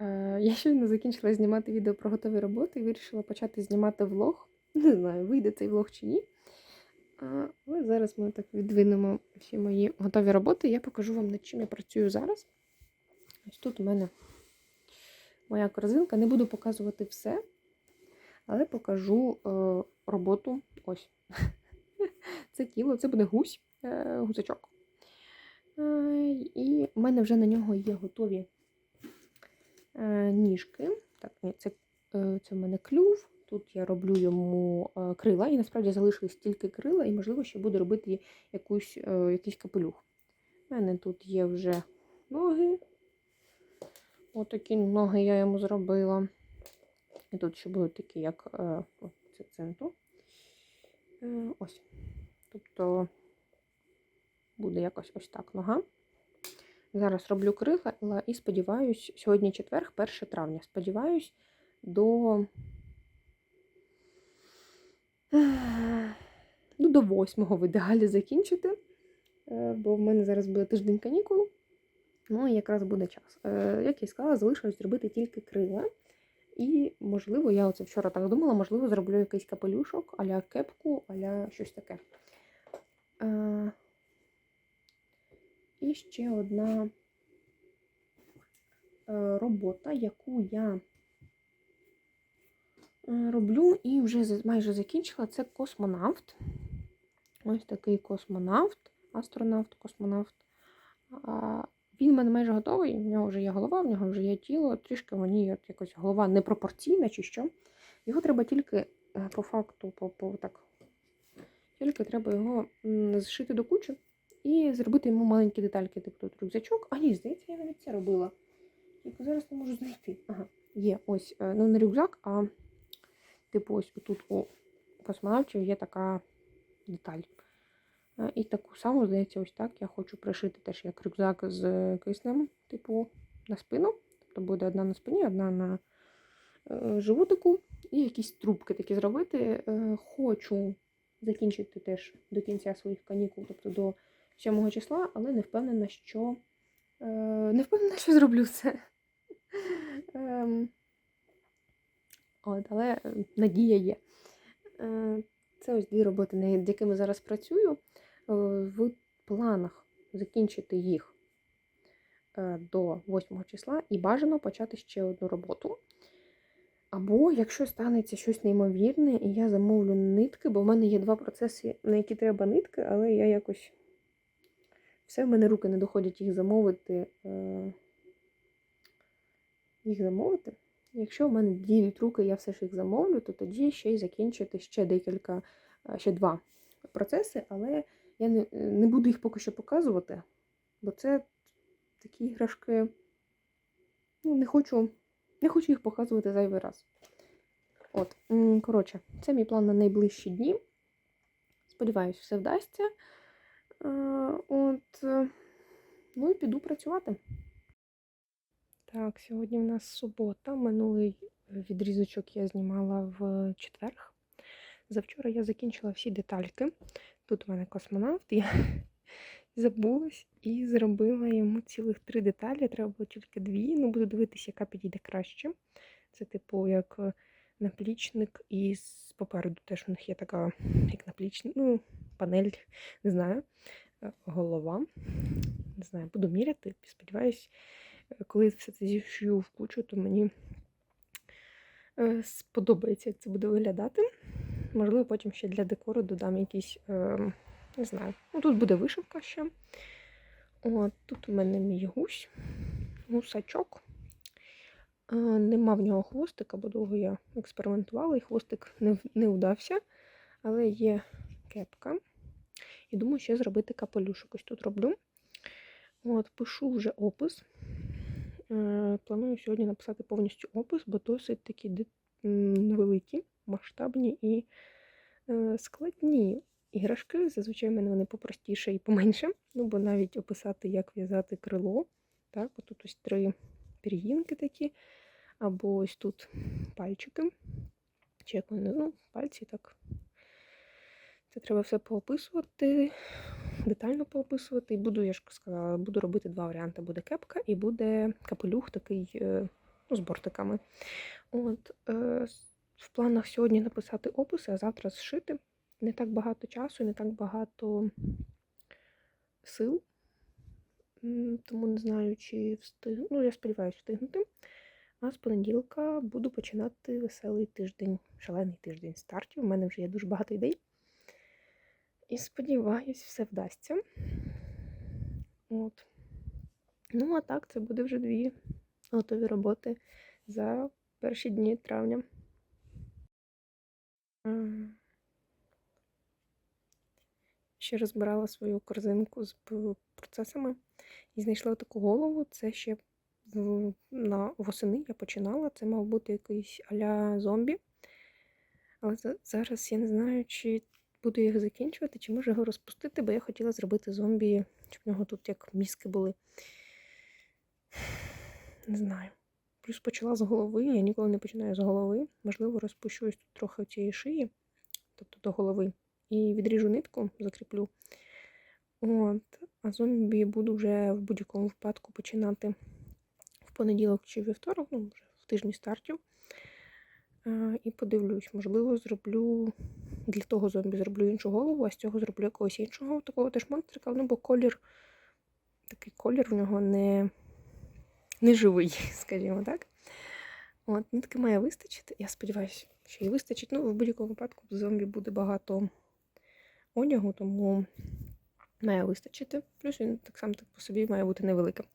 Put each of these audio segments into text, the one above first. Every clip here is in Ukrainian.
Е, Я щойно закінчила знімати відео про готові роботи і вирішила почати знімати влог. Не знаю, вийде цей влог чи ні. Але зараз ми так відвинемо всі мої готові роботи. Я покажу вам, над чим я працюю зараз. Ось тут у мене моя корзинка. Не буду показувати все, але покажу е, роботу. Ось. Це тіло, це буде гусь, е, гусачок. І в мене вже на нього є готові ніжки. Так, ні, це, е, це в мене клюв. Тут я роблю йому е, крила, і насправді залишились тільки крила, і, можливо, ще буду робити якусь, е, якийсь капелюх. У мене тут є вже ноги. Отакі ноги я йому зробила. І тут ще будуть такі, як е, це центу. Е, ось. Тобто буде якось ось так нога. Зараз роблю крила і сподіваюсь, сьогодні четверг, 1 травня. Сподіваюсь, до, ну, до 8-го в ідеалі закінчити. Е, Бо в мене зараз буде тиждень канікул. Ну, і якраз буде час. Е, Як я сказала, залишилось зробити тільки крила. І, можливо, я оце вчора так думала, можливо, зроблю якийсь капелюшок, аля кепку, аля щось таке. І ще одна е, робота, яку я е, роблю і вже майже закінчила, це космонавт. Ось такий космонавт, астронавт, космонавт. Він в мене майже готовий, в нього вже є голова, в нього вже є тіло, трішки мені от якось голова непропорційна чи що. Його треба тільки е, по факту, по, по, так, тільки треба його зшити до кучі і зробити йому маленькі детальки, типу тут рюкзачок. А ні, здається, я навіть це робила. Тільки зараз не можу знайти. Ага, є ось, е, ну не рюкзак, а типу ось тут у космонавтів є така деталь. Е, І таку саму, здається, ось так я хочу пришити теж як рюкзак з киснем, типу, на спину. Тобто буде одна на спині, одна на е, животику, і якісь трубки такі зробити. Е, Хочу закінчити теж до кінця своїх канікул, тобто до 7 числа, але не впевнена, що е, не впевнена, що зроблю це. Ем, От, але е, надія є. Е, Це ось дві роботи, над якими зараз працюю. Е, В планах закінчити їх е, до 8 числа і бажано почати ще одну роботу. Або якщо станеться щось неймовірне, і я замовлю нитки, бо в мене є два процеси, на які треба нитки, але я якось все в мене руки не доходять їх замовити. е, Їх замовити. Якщо в мене діють руки, я все ж їх замовлю, то тоді ще й закінчити ще декілька, е, ще два процеси, але я не, не буду їх поки що показувати, бо це такі іграшки. Ну, не хочу, не хочу їх показувати зайвий раз. От, коротше, це мій план на найближчі дні. Сподіваюсь, все вдасться. Е, От, е, ну і піду працювати. Так, сьогодні в нас субота. Минулий відрізочок я знімала в четверг. Завчора я закінчила всі детальки. Тут у мене космонавт, я забулась і зробила йому цілих три деталі. Треба було тільки дві. Ну, буду дивитися, яка підійде краще. Це, типу, як е, наплічник, і попереду теж у них є така, як наплічник, ну, панель, не знаю, е, голова. Не знаю, буду міряти. Сподіваюсь, е, коли все це зішью в кучу, то мені е, сподобається, як це буде виглядати. Можливо, потім ще для декору додам якісь, не знаю. Ну, тут буде вишивка ще. От, тут у мене мій гусь, гусачок. Нема в нього хвостика, бо довго я експериментувала, і хвостик не, не удався. Але є кепка. І думаю, ще зробити капелюшок. Ось тут роблю. От, пишу вже опис. Е, Планую сьогодні написати повністю опис, бо досить такі великі, масштабні і е, складні іграшки. Зазвичай в мене вони попростіше і поменше. Ну, бо навіть описати, як в'язати крило. Так, отут ось три пір'їнки такі, або ось тут пальчики. Чи як вони, ну, пальці так. Це треба все поописувати, детально поописувати. І буду, я ж сказала, буду робити два варіанти: буде кепка і буде капелюх такий е, ну, з бортиками. От, е, в планах сьогодні написати описи, а завтра зшити. Не так багато часу, не так багато сил. Тому не знаю, чи встигну. Ну, я сподіваюся встигнути. А з понеділка буду починати веселий тиждень, шалений тиждень стартів. У мене вже є дуже багато ідей. І сподіваюсь, все вдасться. От. Ну, а так, це буде вже дві готові роботи за перші дні травня. Ще розбирала свою корзинку з процесами і знайшла таку голову. Це ще на восени я починала. Це мав бути якийсь а-ля зомбі. Але зараз я не знаю, чи буду їх закінчувати, чи можу його розпустити, бо я хотіла зробити зомбі, щоб в нього тут як мізки були. Не знаю. Плюс почала з голови, я ніколи не починаю з голови. Можливо, розпущу ось тут трохи цієї шиї, тобто до голови, і відріжу нитку, закріплю. От. А зомбі буду вже в будь-якому випадку починати в понеділок чи вівторок, ну, вже в тижні стартів. Е, І подивлюсь, можливо, зроблю для того зомбі зроблю іншу голову, а з цього зроблю якогось іншого такого теж монстрика. Ну, бо колір, такий колір в нього не, не живий, скажімо так. От, нитки має вистачити. Я сподіваюся, що їй вистачить. Ну, в будь-якому випадку в зомбі буде багато одягу, тому має вистачити. Плюс він так само так по собі має бути невеликим.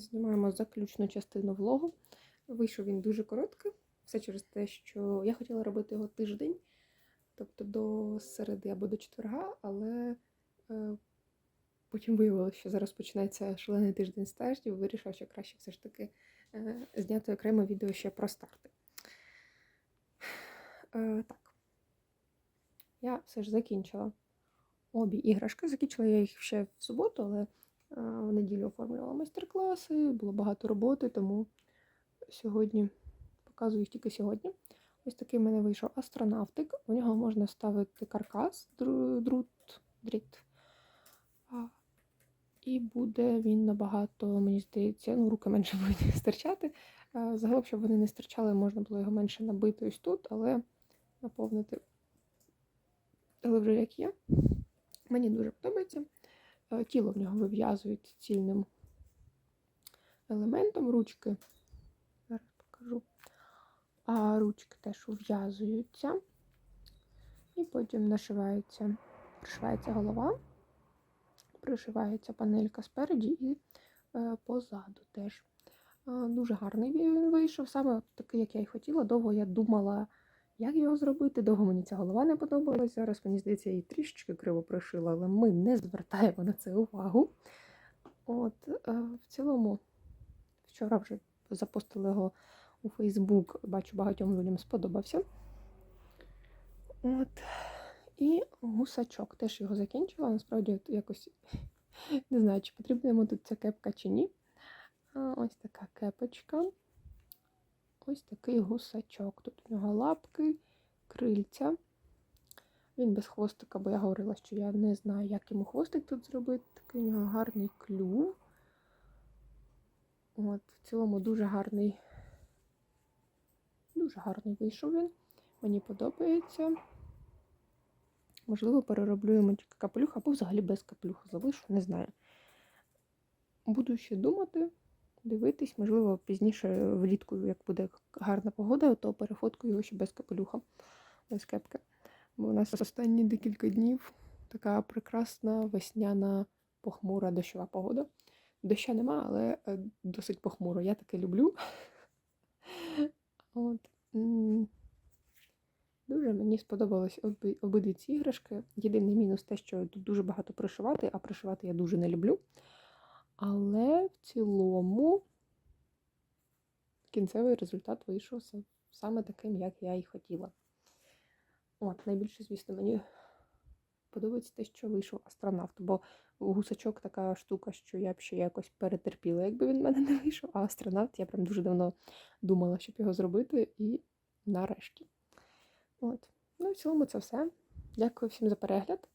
Знімаємо заключну частину влогу. Вийшов він дуже короткий. Все через те, що я хотіла робити його тиждень, тобто до середи або до четверга, але е, потім виявилося, що зараз починається шалений тиждень стажів. Вирішила, що краще все ж таки е, зняти окреме відео ще про старти. Е, так. Я все ж закінчила обі іграшки. Закінчила я їх ще в суботу, але в неділю оформлювала майстер-класи, було багато роботи, тому сьогодні показую їх тільки сьогодні. Ось такий в мене вийшов астронавтик. У нього можна ставити каркас, друт, дріт. І буде він набагато, мені здається, ну, руки менше будуть стирчати. Е, Загалом, щоб вони не стирчали, можна було його менше набити ось тут, але наповнити. Але вже як є. Мені дуже подобається. Е, Тіло в нього вив'язують цільним елементом ручки. Зараз покажу. А ручки теж ув'язуються. І потім нашивається, пришивається голова, пришивається панелька спереді і е, позаду теж. Е, дуже гарний він вийшов, саме такий, як я і хотіла. Довго я думала, як його зробити. Довго мені ця голова не подобалась. Зараз мені здається, я її трішечки криво пришила, але ми не звертаємо на це увагу. От, е, в цілому, вчора вже запостили його у Фейсбук. Бачу, багатьом людям сподобався. От. І гусачок теж його закінчила. Насправді, якось не знаю, чи потрібна йому тут ця кепка чи ні. Ось така кепочка. Ось такий гусачок. Тут у нього лапки, крильця. Він без хвостика, бо я говорила, що я не знаю, як йому хвостик тут зробити. Такий у нього гарний клюв. От, в цілому дуже гарний. Дуже гарний вийшов він. Мені подобається. Можливо, перероблю йому капелюх, або взагалі без капелюха залишу, не знаю. Буду ще думати, дивитись, можливо, пізніше влітку, як буде гарна погода, то перефоткаю його ще без капелюха, без кепки. Бо у нас останні декілька днів така прекрасна весняна похмура дощова погода. Доща нема, але е, досить похмуро. Я таке люблю. От. Дуже мені сподобались обі- обидві ці іграшки. Єдиний мінус те, що тут дуже багато пришивати, а пришивати я дуже не люблю. Але в цілому кінцевий результат вийшов саме таким, як я і хотіла. От, найбільше, звісно, мені подобається те, що вийшов астронавт, бо гусачок така штука, що я б ще якось перетерпіла, якби він в мене не вийшов. А астронавт я прям дуже давно думала, щоб його зробити, і нарешті. От. Ну, в цілому це все. Дякую всім за перегляд.